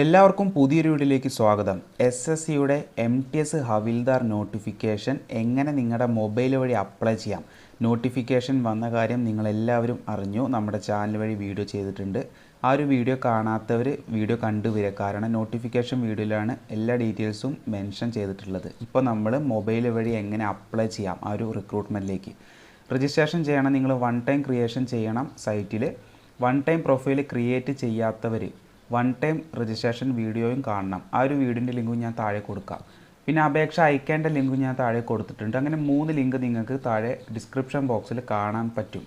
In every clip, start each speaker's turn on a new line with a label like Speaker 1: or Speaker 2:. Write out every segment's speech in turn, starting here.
Speaker 1: എല്ലാവർക്കും പുതിയൊരു വീഡിയോയിലേക്ക് സ്വാഗതം. എസ് എസ് സിയുടെ എം ടി എസ് ഹവിൽദാർ നോട്ടിഫിക്കേഷൻ എങ്ങനെ നിങ്ങളുടെ മൊബൈൽ വഴി അപ്ലൈ ചെയ്യാം? നോട്ടിഫിക്കേഷൻ വന്ന കാര്യം നിങ്ങളെല്ലാവരും അറിഞ്ഞു. നമ്മുടെ ചാനൽ വഴി വീഡിയോ ചെയ്തിട്ടുണ്ട്. ആ ഒരു വീഡിയോ കാണാത്തവർ വീഡിയോ കണ്ടുവരിക. കാരണം നോട്ടിഫിക്കേഷൻ വീഡിയോയിലാണ് എല്ലാ ഡീറ്റെയിൽസും മെൻഷൻ ചെയ്തിട്ടുള്ളത്. ഇപ്പോൾ നമ്മൾ മൊബൈൽ വഴി എങ്ങനെ അപ്ലൈ ചെയ്യാം ആ ഒരു റിക്രൂട്ട്മെന്റിലേക്ക്. രജിസ്ട്രേഷൻ ചെയ്യണം. നിങ്ങൾ വൺ ടൈം ക്രിയേഷൻ ചെയ്യണം സൈറ്റിൽ. വൺ ടൈം പ്രൊഫൈൽ ക്രിയേറ്റ് ചെയ്യാത്തവർ വൺ ടൈം രജിസ്ട്രേഷൻ വീഡിയോയും കാണണം. ആ ഒരു വീഡിയോന്റെ ലിങ്കും ഞാൻ താഴെ കൊടുക്കാം. പിന്നെ അപേക്ഷ അയക്കേണ്ട ലിങ്കും ഞാൻ താഴെ കൊടുത്തിട്ടുണ്ട്. അങ്ങനെ മൂന്ന് ലിങ്ക് നിങ്ങൾക്ക് താഴെ ഡിസ്ക്രിപ്ഷൻ ബോക്സിൽ കാണാൻ പറ്റും.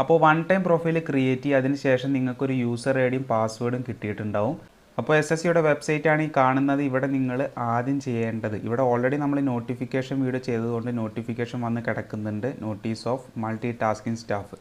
Speaker 1: അപ്പോൾ വൺ ടൈം പ്രൊഫൈൽ ക്രിയേറ്റ് ചെയ്യുക അതിനുശേഷം നിങ്ങൾക്ക് നിങ്ങൾക്കൊരു യൂസർ ഐ ഡിയും പാസ്വേഡും കിട്ടിയിട്ടുണ്ടാവും. അപ്പോൾ എസ് എസ് സിയുടെ വെബ്സൈറ്റാണ് ഈ കാണുന്നത്. ഇവിടെ നിങ്ങൾ ആദ്യം ചെയ്യേണ്ടത് ഇവിടെ ഓൾറെഡി നമ്മൾ നോട്ടിഫിക്കേഷൻ വീഡിയോ ചെയ്തതുകൊണ്ട് നോട്ടിഫിക്കേഷൻ വന്ന് കിടക്കുന്നുണ്ട്. Notice of multitasking staff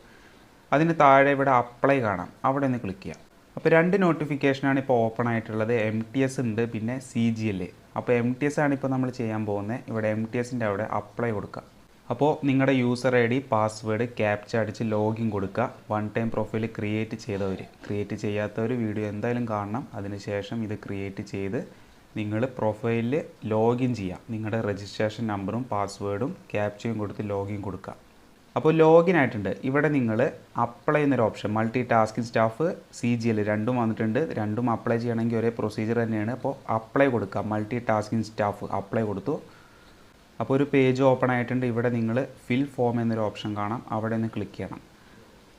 Speaker 1: അതിന് താഴെ ഇവിടെ അപ്ലൈ കാണാം. അവിടെ ഒന്ന് ക്ലിക്ക് ചെയ്യാം. അപ്പോൾ രണ്ട് നോട്ടിഫിക്കേഷനാണ് ഇപ്പോൾ ഓപ്പൺ ആയിട്ടുള്ളത്. എം ടി എസ് ഉണ്ട് പിന്നെ സി ജി എൽ അപ്പോൾ എം ടി എസ് ആണ് ഇപ്പോൾ നമ്മൾ ചെയ്യാൻ പോകുന്നത് ഇവിടെ എം ടി എസിന്റെ അവിടെ അപ്ലൈ കൊടുക്കുക അപ്പോൾ നിങ്ങളുടെ user I D password captcha അടിച്ച് ലോഗിൻ കൊടുക്കുക വൺ ടൈം പ്രൊഫൈൽ ക്രിയേറ്റ് ചെയ്തവർ ക്രിയേറ്റ് ചെയ്യാത്തവർ വീഡിയോ എന്തായാലും കാണണം. അതിനുശേഷം ഇത് ക്രിയേറ്റ് ചെയ്ത് നിങ്ങൾ പ്രൊഫൈലിൽ ലോഗിൻ ചെയ്യുക നിങ്ങളുടെ രജിസ്ട്രേഷൻ നമ്പറും പാസ്വേഡും ക്യാപ്ചയും കൊടുത്ത് ലോഗിൻ കൊടുക്കുക അപ്പോൾ ലോഗിൻ ആയിട്ടുണ്ട്. ഇവിടെ നിങ്ങൾ അപ്ലൈ എന്നൊരു option multitasking staff C G L രണ്ടും വന്നിട്ടുണ്ട്. രണ്ടും അപ്ലൈ ചെയ്യണമെങ്കിൽ ഒരേ പ്രൊസീജിയർ തന്നെയാണ്. അപ്പോൾ അപ്ലൈ കൊടുക്കുക മൾട്ടി ടാസ്കിങ് സ്റ്റാഫ് അപ്ലൈ കൊടുത്തു. അപ്പോൾ ഒരു പേജ് ഓപ്പൺ ആയിട്ടുണ്ട്. ഇവിടെ നിങ്ങൾ ഫിൽ ഫോം എന്നൊരു ഓപ്ഷൻ കാണാം. അവിടെ നിന്ന് ക്ലിക്ക് ചെയ്യണം.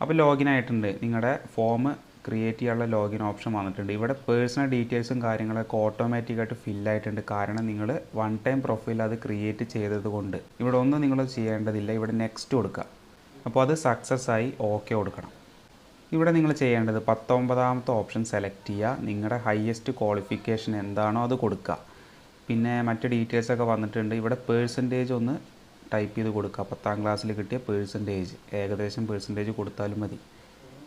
Speaker 1: അപ്പോൾ ലോഗിൻ ആയിട്ടുണ്ട്. നിങ്ങളുടെ ഫോം ക്രിയേറ്റ് ചെയ്യാനുള്ള ലോഗിൻ ഓപ്ഷൻ വന്നിട്ടുണ്ട്. ഇവിടെ പേഴ്സണൽ ഡീറ്റെയിൽസും കാര്യങ്ങളൊക്കെ ഓട്ടോമാറ്റിക്കായിട്ട് ഫില്ലായിട്ടുണ്ട് കാരണം നിങ്ങൾ വൺ ടൈം പ്രൊഫൈൽ അത് ക്രിയേറ്റ് ചെയ്തതുകൊണ്ട് ഇവിടെ ഒന്നും നിങ്ങൾ ചെയ്യേണ്ടതില്ല. ഇവിടെ നെക്സ്റ്റ് കൊടുക്കുക. അപ്പോൾ അത് സക്സസ് ആയി ഓക്കെ കൊടുക്കണം. ഇവിടെ നിങ്ങൾ ചെയ്യേണ്ടത് പത്തൊമ്പതാമത്തെ ഓപ്ഷൻ സെലക്ട് ചെയ്യുക. നിങ്ങളുടെ ഹയസ്റ്റ് ക്വാളിഫിക്കേഷൻ എന്താണോ അത് കൊടുക്കുക. പിന്നെ മറ്റ് ഡീറ്റെയിൽസ് ഒക്കെ വന്നിട്ടുണ്ട്. ഇവിടെ പേഴ്സന്റേജ് ഒന്ന് ടൈപ്പ് ചെയ്ത് കൊടുക്കുക. പത്താം ക്ലാസ്സിൽ കിട്ടിയ പേഴ്സന്റേജ് ഏകദേശം പേഴ്സന്റേജ് കൊടുത്താലും മതി.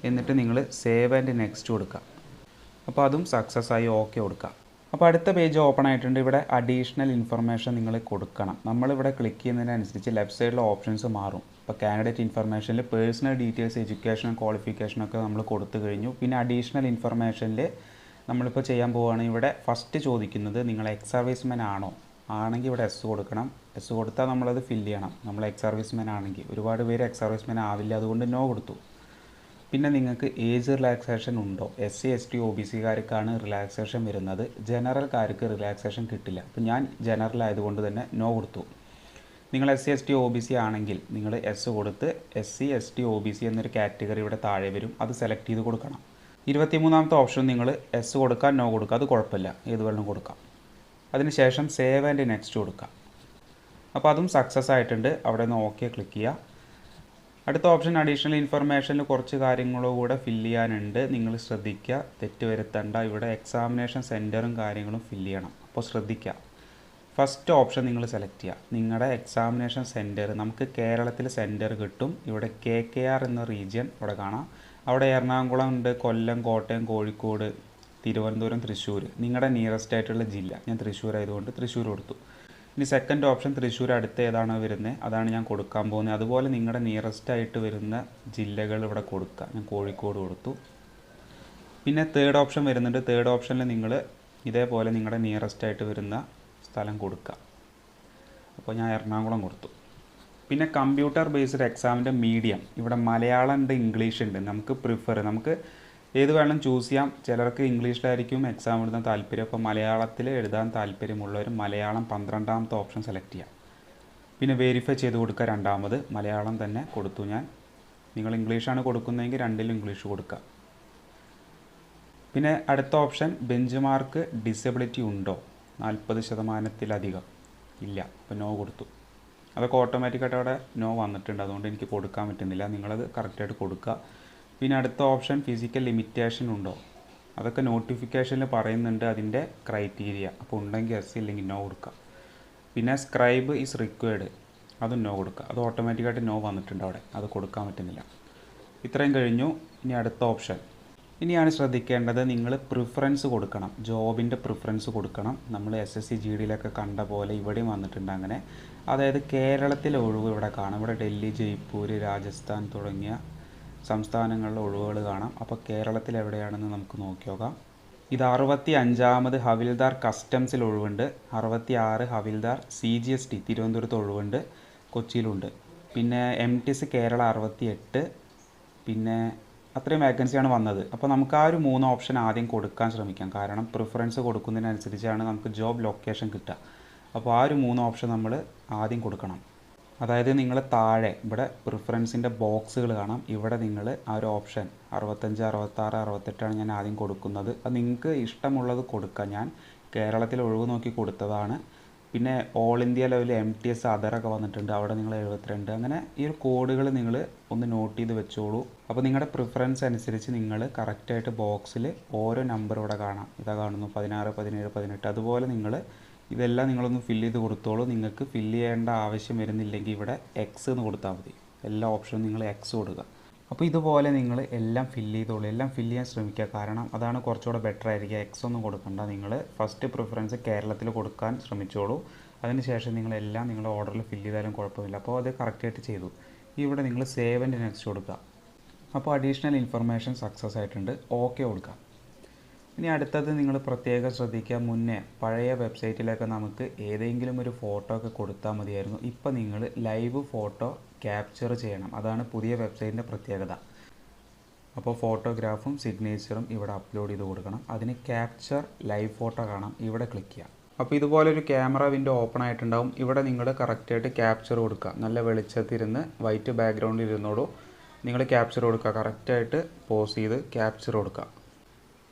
Speaker 1: എന്നിട്ട് നിങ്ങൾ സേവ് ആൻഡ് നെക്സ്റ്റ് കൊടുക്കുക. അപ്പോൾ അതും സക്സസ് ആയി ഓക്കെ കൊടുക്കുക. അപ്പോൾ അടുത്ത പേജ് ഓപ്പൺ ആയിട്ടുണ്ട്. ഇവിടെ അഡീഷണൽ ഇൻഫർമേഷൻ നിങ്ങൾ കൊടുക്കണം. നമ്മളിവിടെ ക്ലിക്ക് ചെയ്യുന്നതിനനുസരിച്ച് ലെഫ്റ്റ് സൈഡിലെ ഓപ്ഷൻസ് മാറും. ഇപ്പോൾ കാൻഡിഡേറ്റ് ഇൻഫർമേഷനിൽ പേഴ്സണൽ ഡീറ്റെയിൽസ് എഡ്യൂക്കേഷൻ ക്വാളിഫിക്കേഷൻ ഒക്കെ നമ്മൾ കൊടുത്തു കഴിഞ്ഞു. പിന്നെ അഡീഷണൽ ഇൻഫർമേഷനിൽ നമ്മളിപ്പോൾ ചെയ്യാൻ പോവുകയാണ് ഇവിടെ ഫസ്റ്റ് ചോദിക്കുന്നത് നിങ്ങൾ എക്സ് സർവീസ്മാൻ ആണോ? ആണെങ്കിൽ ഇവിടെ എസ് കൊടുക്കണം. എസ് കൊടുത്താൽ നമ്മളത് ഫില്ല് ചെയ്യണം. നമ്മൾ എക്സ് സർവീസ്മാൻ ആണെങ്കിൽ. ഒരുപാട് പേര് എക്സ് സർവീസ്മാൻ ആവില്ല. അതുകൊണ്ട് നോ കൊടുത്തു. പിന്നെ നിങ്ങൾക്ക് ഏജ് റിലാക്സേഷൻ ഉണ്ടോ? S C S T O B സിക്കാർക്കാണ് relaxation വരുന്നത്. ജനറൽക്കാർക്ക് റിലാക്സേഷൻ കിട്ടില്ല. അപ്പോൾ ഞാൻ ജനറൽ ആയതുകൊണ്ട് തന്നെ നോ കൊടുത്തു. നിങ്ങൾ S C S T O B C ആണെങ്കിൽ നിങ്ങൾ എസ് കൊടുത്ത് S C S T O B C എന്നൊരു കാറ്റഗറി ഇവിടെ താഴെ വരും. അത് സെലക്ട് ചെയ്ത് കൊടുക്കണം. ഇരുപത്തിമൂന്നാമത്തെ ഓപ്ഷൻ നിങ്ങൾ എസ് കൊടുക്കാം നോ കൊടുക്കുക അത് കുഴപ്പമില്ല. ഏത് വേണം കൊടുക്കാം. അതിനുശേഷം സേവ് ആൻഡ് നെക്സ്റ്റ് കൊടുക്കാം. അപ്പോൾ അതും സക്സസ് ആയിട്ടുണ്ട്. അവിടെ നിന്ന് ഓക്കെ ക്ലിക്ക് ചെയ്യുക. അടുത്ത ഓപ്ഷൻ അഡീഷണൽ ഇൻഫർമേഷനിൽ കുറച്ച് കാര്യങ്ങളും കൂടെ ഫില്ല് ചെയ്യാനുണ്ട്. നിങ്ങൾ ശ്രദ്ധിക്കുക. തെറ്റ് വരുത്തണ്ട. ഇവിടെ എക്സാമിനേഷൻ സെന്ററും കാര്യങ്ങളും ഫില്ല് ചെയ്യണം. അപ്പോൾ ശ്രദ്ധിക്കുക. ഫസ്റ്റ് ഓപ്ഷൻ നിങ്ങൾ സെലക്ട് ചെയ്യുക. നിങ്ങളുടെ എക്സാമിനേഷൻ സെന്റർ നമുക്ക് കേരളത്തിൽ സെന്റർ കിട്ടും. ഇവിടെ കെ കെ ആർ എന്ന റീജിയൻ ഇവിടെ കാണാം. അവിടെ എറണാകുളം ഉണ്ട് കൊല്ലം കോട്ടയം കോഴിക്കോട് തിരുവനന്തപുരം തൃശ്ശൂർ നിങ്ങളുടെ നിയറസ്റ്റ് ആയിട്ടുള്ള ജില്ല. ഞാൻ തൃശ്ശൂർ ആയതുകൊണ്ട് തൃശ്ശൂർ കൊടുത്തു. ഇനി സെക്കൻഡ് ഓപ്ഷൻ തൃശ്ശൂർ അടുത്ത് ഏതാണോ വരുന്നത് അതാണ് ഞാൻ കൊടുക്കാൻ പോകുന്നത് അതുപോലെ നിങ്ങളുടെ നിയറസ്റ്റ് ആയിട്ട് വരുന്ന ജില്ലകൾ ഇവിടെ കൊടുക്കുക ഞാൻ കോഴിക്കോട് കൊടുത്തു. പിന്നെ തേർഡ് ഓപ്ഷൻ വരുന്നുണ്ട്. തേർഡ് ഓപ്ഷനിൽ നിങ്ങൾ ഇതേപോലെ നിങ്ങളുടെ നിയറസ്റ്റ് ആയിട്ട് വരുന്ന സ്ഥലം കൊടുക്കുക അപ്പോൾ ഞാൻ എറണാകുളം കൊടുത്തു. പിന്നെ കമ്പ്യൂട്ടർ ബേസ്ഡ് എക്സാമിന്റെ മീഡിയം ഇവിടെ മലയാളം ഉണ്ട് ഇംഗ്ലീഷ് ഉണ്ട്. നമുക്ക് പ്രിഫർ നമുക്ക് ഏത് വേണം ചൂസ് ചെയ്യാം? ചിലർക്ക് ഇംഗ്ലീഷിലായിരിക്കും എക്സാം എഴുതാൻ താല്പര്യം. അപ്പോൾ മലയാളത്തിൽ എഴുതാൻ താല്പര്യമുള്ളവർ മലയാളം പന്ത്രണ്ടാമത്തെ ഓപ്ഷൻ സെലക്ട് ചെയ്യാം. പിന്നെ വെരിഫൈ ചെയ്ത് കൊടുക്കുക രണ്ടാമത്. മലയാളം തന്നെ കൊടുത്തു ഞാൻ. നിങ്ങൾ ഇംഗ്ലീഷാണ് കൊടുക്കുന്നതെങ്കിൽ രണ്ടിലും ഇംഗ്ലീഷ് കൊടുക്കുക. പിന്നെ അടുത്ത ഓപ്ഷൻ ബെഞ്ച് മാർക്ക് ഡിസബിലിറ്റി ഉണ്ടോ? നാൽപ്പത് ശതമാനത്തിലധികം. ഇല്ല. അപ്പോൾ നോ കൊടുത്തു. അതൊക്കെ ഓട്ടോമാറ്റിക്കായിട്ട് അവിടെ നോ വന്നിട്ടുണ്ട്. അതുകൊണ്ട് എനിക്ക് കൊടുക്കാൻ പറ്റുന്നില്ല. നിങ്ങളത് കറക്റ്റായിട്ട് കൊടുക്കുക. പിന്നെ അടുത്ത ഓപ്ഷൻ ഫിസിക്കൽ ലിമിറ്റേഷൻ ഉണ്ടോ? അതൊക്കെ നോട്ടിഫിക്കേഷനിൽ പറയുന്നുണ്ട് അതിന്റെ ക്രൈറ്റീരിയ അപ്പോൾ ഉണ്ടെങ്കിൽ എസ് ഇല്ലെങ്കിൽ നോ കൊടുക്കുക. പിന്നെ സ്ക്രൈബ് ഈസ് റിക്വയർഡ് അത് നോ കൊടുക്കുക. അത് ഓട്ടോമാറ്റിക്കായിട്ട് നോ വന്നിട്ടുണ്ട് അവിടെ. അത് കൊടുക്കാൻ പറ്റുന്നില്ല. ഇത്രയും കഴിഞ്ഞു. ഇനി അടുത്ത ഓപ്ഷൻ ഇനിയാണ് ശ്രദ്ധിക്കേണ്ടത് നിങ്ങൾ പ്രിഫറൻസ് കൊടുക്കണം. ജോബിന്റെ പ്രിഫറൻസ് കൊടുക്കണം. നമ്മൾ എസ് എസ് സി ജി ഡിയിലൊക്കെ കണ്ട പോലെ ഇവിടെയും വന്നിട്ടുണ്ട് അങ്ങനെ. അതായത് കേരളത്തിലെ ഒഴിവ് ഇവിടെ കാണാം. ഇവിടെ ഡൽഹി ജയ്പൂർ രാജസ്ഥാൻ തുടങ്ങിയ സംസ്ഥാനങ്ങളിലെ ഒഴിവുകൾ കാണാം. അപ്പോൾ കേരളത്തിൽ എവിടെയാണെന്ന് നമുക്ക് നോക്കി നോക്കാം. ഇത് അറുപത്തി അഞ്ചാമത് ഹവിൽദാർ കസ്റ്റംസിൽ ഒഴിവുണ്ട്. അറുപത്തി ആറ് ഹവിൽദാർ സി ജി എസ് ടി തിരുവനന്തപുരത്ത് ഒഴിവുണ്ട്. കൊച്ചിയിലുണ്ട്. പിന്നെ എം ടി സി കേരള അറുപത്തി എട്ട് പിന്നെ അത്രയും വേക്കൻസിയാണ് വന്നത്. അപ്പോൾ നമുക്ക് ആ ഒരു മൂന്ന് ഓപ്ഷൻ ആദ്യം കൊടുക്കാൻ ശ്രമിക്കാം. കാരണം പ്രിഫറൻസ് കൊടുക്കുന്നതിനനുസരിച്ചാണ് നമുക്ക് ജോബ് ലൊക്കേഷൻ കിട്ടുക. അപ്പോൾ ആ ഒരു മൂന്ന് ഓപ്ഷൻ നമ്മൾ ആദ്യം കൊടുക്കണം. അതായത് നിങ്ങൾ താഴെ ഇവിടെ പ്രിഫറൻസിന്റെ ബോക്സുകൾ കാണാം. ഇവിടെ നിങ്ങൾ ആ ഒരു ഓപ്ഷൻ അറുപത്തഞ്ച് അറുപത്താറ് അറുപത്തെട്ടാണ് ഞാൻ ആദ്യം കൊടുക്കുന്നത്. അത് നിങ്ങൾക്ക് ഇഷ്ടമുള്ളത് കൊടുക്കാം. ഞാൻ കേരളത്തിൽ ഒഴിവ് നോക്കി കൊടുത്തതാണ്. പിന്നെ ഓൾ ഇന്ത്യ ലെവലിൽ എം ടി എസ് അതറൊക്കെ വന്നിട്ടുണ്ട്. അവിടെ നിങ്ങൾ എഴുപത്തിരണ്ട്. അങ്ങനെ ഈ ഒരു കോഡുകൾ നിങ്ങൾ ഒന്ന് നോട്ട് ചെയ്ത് വെച്ചോളൂ. അപ്പോൾ നിങ്ങളുടെ പ്രിഫറൻസ് അനുസരിച്ച് നിങ്ങൾ കറക്റ്റായിട്ട് ബോക്സിൽ ഓരോ നമ്പർ ഇവിടെ കാണാം. ഇതാ കാണുന്നു പതിനാറ് പതിനേഴ് പതിനെട്ട്. അതുപോലെ നിങ്ങൾ ഇതെല്ലാം നിങ്ങളൊന്ന് ഫില്ല് ചെയ്ത് കൊടുത്തോളൂ. നിങ്ങൾക്ക് ഫില്ല് ചെയ്യേണ്ട ആവശ്യം വരുന്നില്ലെങ്കിൽ ഇവിടെ എക്സ് എന്ന് കൊടുത്താൽ മതി. എല്ലാ ഓപ്ഷനും നിങ്ങൾ എക്സ് കൊടുക്കുക. അപ്പോൾ ഇതുപോലെ നിങ്ങൾ എല്ലാം ഫില്ല് ചെയ്തോളൂ. എല്ലാം ഫില്ല് ചെയ്യാൻ ശ്രമിക്കുക. കാരണം അതാണ് കുറച്ചുകൂടെ ബെറ്റർ ആയിരിക്കുക. എക്സ് ഒന്നും കൊടുക്കണ്ട. നിങ്ങൾ ഫസ്റ്റ് പ്രിഫറൻസ് കേരളത്തിൽ കൊടുക്കാൻ ശ്രമിച്ചോളൂ. അതിനുശേഷം നിങ്ങളെല്ലാം നിങ്ങളുടെ ഓർഡറിൽ ഫില്ല് ചെയ്താലും കുഴപ്പമില്ല. അപ്പോൾ അത് കറക്റ്റായിട്ട് ചെയ്തു. ഇവിടെ നിങ്ങൾ സേവ് ആൻഡ് നെക്സ്റ്റ് കൊടുക്കുക. അപ്പോൾ അഡീഷണൽ ഇൻഫർമേഷൻ സക്സസ് ആയിട്ടുണ്ട്. ഓക്കെ കൊടുക്കുക. ഇനി അടുത്തത് നിങ്ങൾ പ്രത്യേകം ശ്രദ്ധിക്കുക. മുന്നേ പഴയ വെബ്സൈറ്റിലൊക്കെ നമുക്ക് ഏതെങ്കിലും ഒരു ഫോട്ടോ ഒക്കെ കൊടുത്താൽ മതിയായിരുന്നു. ഇപ്പം നിങ്ങൾ ലൈവ് ഫോട്ടോ ക്യാപ്ചർ ചെയ്യണം. അതാണ് പുതിയ വെബ്സൈറ്റിന്റെ പ്രത്യേകത. അപ്പോൾ ഫോട്ടോഗ്രാഫും സിഗ്നേച്ചറും ഇവിടെ അപ്ലോഡ് ചെയ്ത് കൊടുക്കണം. അതിന് ക്യാപ്ചർ ലൈവ് ഫോട്ടോ കാണാം. ഇവിടെ ക്ലിക്ക് ചെയ്യാം. അപ്പോൾ ഇതുപോലെ ഒരു ക്യാമറ വിൻഡോ ഓപ്പൺ ആയിട്ടുണ്ടാവും. ഇവിടെ നിങ്ങൾ കറക്റ്റായിട്ട് ക്യാപ്ചർ കൊടുക്കുക. നല്ല വെളിച്ചത്തിരുന്ന് വൈറ്റ് ബാക്ക്ഗ്രൗണ്ടിൽ ഇരുന്നോളൂ നിങ്ങൾ ക്യാപ്ചർ കൊടുക്കുക. കറക്റ്റായിട്ട് പോസ് ചെയ്ത് ക്യാപ്ചർ കൊടുക്കുക.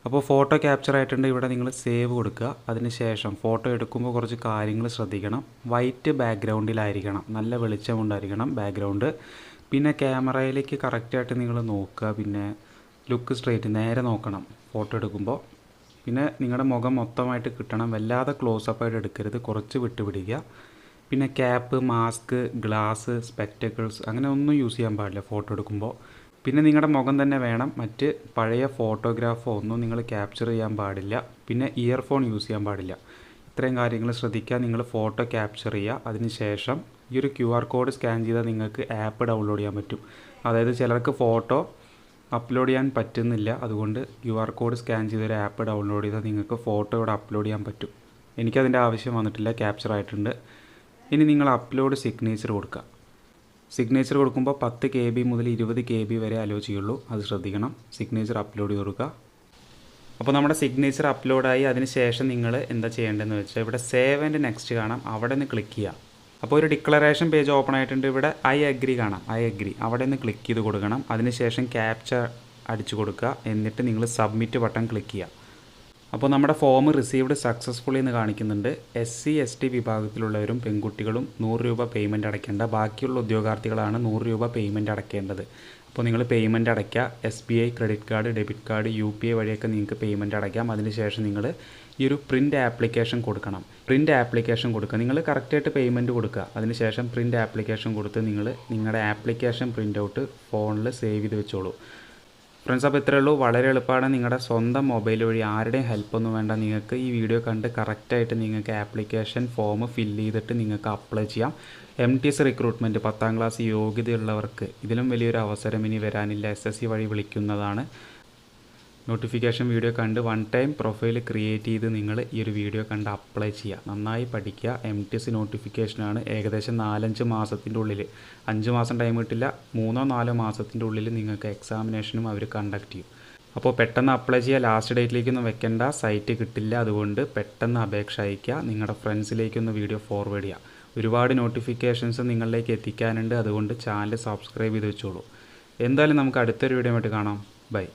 Speaker 1: അപ്പോൾ ഫോട്ടോ ക്യാപ്ചർ ആയിട്ടുണ്ട്. ഇവിടെ നിങ്ങൾ സേവ് കൊടുക്കുക. അതിനുശേഷം ഫോട്ടോ എടുക്കുമ്പോൾ കുറച്ച് കാര്യങ്ങൾ ശ്രദ്ധിക്കണം. വൈറ്റ് ബാക്ക്ഗ്രൗണ്ടിലായിരിക്കണം. നല്ല വെളിച്ചം വെളിച്ചമുണ്ടായിരിക്കണം ബാക്ക്ഗ്രൗണ്ട്. പിന്നെ ക്യാമറയിലേക്ക് കറക്റ്റായിട്ട് നിങ്ങൾ നോക്കുക. പിന്നെ ലുക്ക് സ്ട്രെയിറ്റ് നേരെ നോക്കണം ഫോട്ടോ എടുക്കുമ്പോൾ. പിന്നെ നിങ്ങളുടെ മുഖം മൊത്തമായിട്ട് കിട്ടണം. വല്ലാതെ ക്ലോസപ്പായിട്ട് എടുക്കരുത്. കുറച്ച് വിട്ടുപിടിക്കുക. പിന്നെ ക്യാപ്പ് മാസ്ക് ഗ്ലാസ് സ്പെക്ടക്കിൾസ് അങ്ങനെ ഒന്നും യൂസ് ചെയ്യാൻ പാടില്ല ഫോട്ടോ എടുക്കുമ്പോൾ. പിന്നെ നിങ്ങളുടെ മുഖം തന്നെ വേണം. മറ്റ് പഴയ ഫോട്ടോഗ്രാഫോ ഒന്നും നിങ്ങൾ ക്യാപ്ചർ ചെയ്യാൻ പാടില്ല. പിന്നെ ഇയർഫോൺ യൂസ് ചെയ്യാൻ പാടില്ല. ഇത്രയും കാര്യങ്ങൾ ശ്രദ്ധിക്കുക. നിങ്ങൾ ഫോട്ടോ ക്യാപ്ചർ ചെയ്യുക. അതിനുശേഷം ഈ ഒരു ക്യു ആർ കോഡ് സ്കാൻ ചെയ്താൽ നിങ്ങൾക്ക് ആപ്പ് ഡൗൺലോഡ് ചെയ്യാൻ പറ്റും. അതായത് ചിലർക്ക് ഫോട്ടോ അപ്ലോഡ് ചെയ്യാൻ പറ്റുന്നില്ല. അതുകൊണ്ട് ക്യു ആർ കോഡ് സ്കാൻ ചെയ്തൊരു ആപ്പ് ഡൗൺലോഡ് ചെയ്താൽ നിങ്ങൾക്ക് ഫോട്ടോ ഇവിടെ അപ്ലോഡ് ചെയ്യാൻ പറ്റും. എനിക്കതിന്റെ ആവശ്യം വന്നിട്ടില്ല. ക്യാപ്ചർ ആയിട്ടുണ്ട്. ഇനി നിങ്ങൾ അപ്ലോഡ് സിഗ്നേച്ചർ കൊടുക്കുക. സിഗ്നേച്ചർ കൊടുക്കുമ്പോൾ പത്ത് കെ ബി മുതൽ ഇരുപത് കെ ബി വരെ അലോ ചെയ്യുള്ളൂ. അത് ശ്രദ്ധിക്കണം. സിഗ്നേച്ചർ അപ്ലോഡ് ചെയ്ത് കൊടുക്കുക. അപ്പോൾ നമ്മുടെ സിഗ്നേച്ചർ അപ്ലോഡായി അതിന് ശേഷം നിങ്ങൾ എന്താ ചെയ്യേണ്ടതെന്ന് വെച്ചാൽ ഇവിടെ സേവ് ആൻഡ് നെക്സ്റ്റ് കാണാം. അവിടെ നിന്ന് ക്ലിക്ക് ചെയ്യുക അപ്പോൾ ഒരു ഡിക്ലറേഷൻ പേജ് ഓപ്പൺ ആയിട്ടുണ്ട്. ഇവിടെ ഐ അഗ്രി കാണാം. ഐ അഗ്രി അവിടെ നിന്ന് ക്ലിക്ക് ചെയ്ത് കൊടുക്കണം. അതിനുശേഷം ക്യാപ്ചർ അടിച്ചു കൊടുക്കുക. എന്നിട്ട് നിങ്ങൾ സബ്മിറ്റ് ബട്ടൺ ക്ലിക്ക് ചെയ്യുക അപ്പോൾ നമ്മുടെ ഫോം റിസീവ്ഡ് സക്സസ്ഫുള്ളി എന്ന് കാണിക്കുന്നുണ്ട്. എസ് സി എസ് ടി വിഭാഗത്തിലുള്ളവരും പെൺകുട്ടികളും നൂറ് രൂപ പേയ്മെന്റ് അടയ്ക്കേണ്ട. ബാക്കിയുള്ള ഉദ്യോഗാർത്ഥികളാണ് നൂറ് രൂപ പേയ്മെന്റ് അടയ്ക്കേണ്ടത്. അപ്പോൾ നിങ്ങൾ പേയ്മെന്റ് അടയ്ക്കുക. S B I credit card debit card U P I വഴിയൊക്കെ നിങ്ങൾക്ക് പേയ്മെന്റ് അടയ്ക്കാം. അതിനുശേഷം നിങ്ങൾ ഈ ഒരു പ്രിന്റ് ആപ്ലിക്കേഷൻ കൊടുക്കണം. പ്രിന്റ് ആപ്ലിക്കേഷൻ കൊടുക്കുക. നിങ്ങൾ കറക്റ്റായിട്ട് പേയ്മെന്റ് കൊടുക്കുക. അതിനുശേഷം പ്രിന്റ് ആപ്ലിക്കേഷൻ കൊടുത്ത് നിങ്ങൾ നിങ്ങളുടെ ആപ്ലിക്കേഷൻ പ്രിന്റ് ഔട്ട് ഫോണിൽ സേവ് ചെയ്ത് വെച്ചോളൂ. ഫ്രണ്ട്സ് അപ്പോൾ ഇത്രയേ ഉള്ളൂ. വളരെ എളുപ്പമാണ് നിങ്ങളുടെ സ്വന്തം മൊബൈൽ വഴി ആരുടെയും ഹെൽപ്പൊന്നും വേണ്ട. നിങ്ങൾക്ക് ഈ വീഡിയോ കണ്ട് കറക്റ്റായിട്ട് നിങ്ങൾക്ക് ആപ്ലിക്കേഷൻ ഫോം ഫില്ല് ചെയ്തിട്ട് നിങ്ങൾക്ക് അപ്ലൈ ചെയ്യാം. എം ടി എസ് റിക്രൂട്ട്മെന്റ് പത്താം ക്ലാസ് യോഗ്യതയുള്ളവർക്ക് ഇതിലും വലിയൊരു അവസരം ഇനി വരാനില്ല. എസ് എസ് സി വഴി വിളിക്കുന്നതാണ്. നോട്ടിഫിക്കേഷൻ വീഡിയോ കണ്ട് വൺ ടൈം പ്രൊഫൈൽ ക്രിയേറ്റ് ചെയ്ത് നിങ്ങൾ ഈ ഒരു വീഡിയോ കണ്ട് അപ്ലൈ ചെയ്യുക. നന്നായി പഠിക്കുക. എം ടി എസ് നോട്ടിഫിക്കേഷനാണ് ഏകദേശം നാലഞ്ച് മാസത്തിന്റെ ഉള്ളിൽ അഞ്ച് മാസം ടൈം കിട്ടില്ല. മൂന്നോ നാലോ മാസത്തിന്റെ ഉള്ളിൽ നിങ്ങൾക്ക് എക്സാമിനേഷനും അവർ കണ്ടക്ട് ചെയ്യും. അപ്പോൾ പെട്ടെന്ന് അപ്ലൈ ചെയ്യുക. ലാസ്റ്റ് ഡേറ്റിലേക്കൊന്നും വെക്കേണ്ട. സൈറ്റ് കിട്ടില്ല. അതുകൊണ്ട് പെട്ടെന്ന് അപേക്ഷ അയയ്ക്കുക. നിങ്ങളുടെ ഫ്രണ്ട്സിലേക്കൊന്ന് വീഡിയോ ഫോർവേഡ് ചെയ്യുക. ഒരുപാട് നോട്ടിഫിക്കേഷൻസ് നിങ്ങളിലേക്ക് എത്തിക്കാനുണ്ട്. അതുകൊണ്ട് ചാനൽ സബ്സ്ക്രൈബ് ചെയ്ത് വെച്ചോളൂ. എന്തായാലും നമുക്ക് അടുത്തൊരു വീഡിയോ ആയിട്ട് കാണാം. ബൈ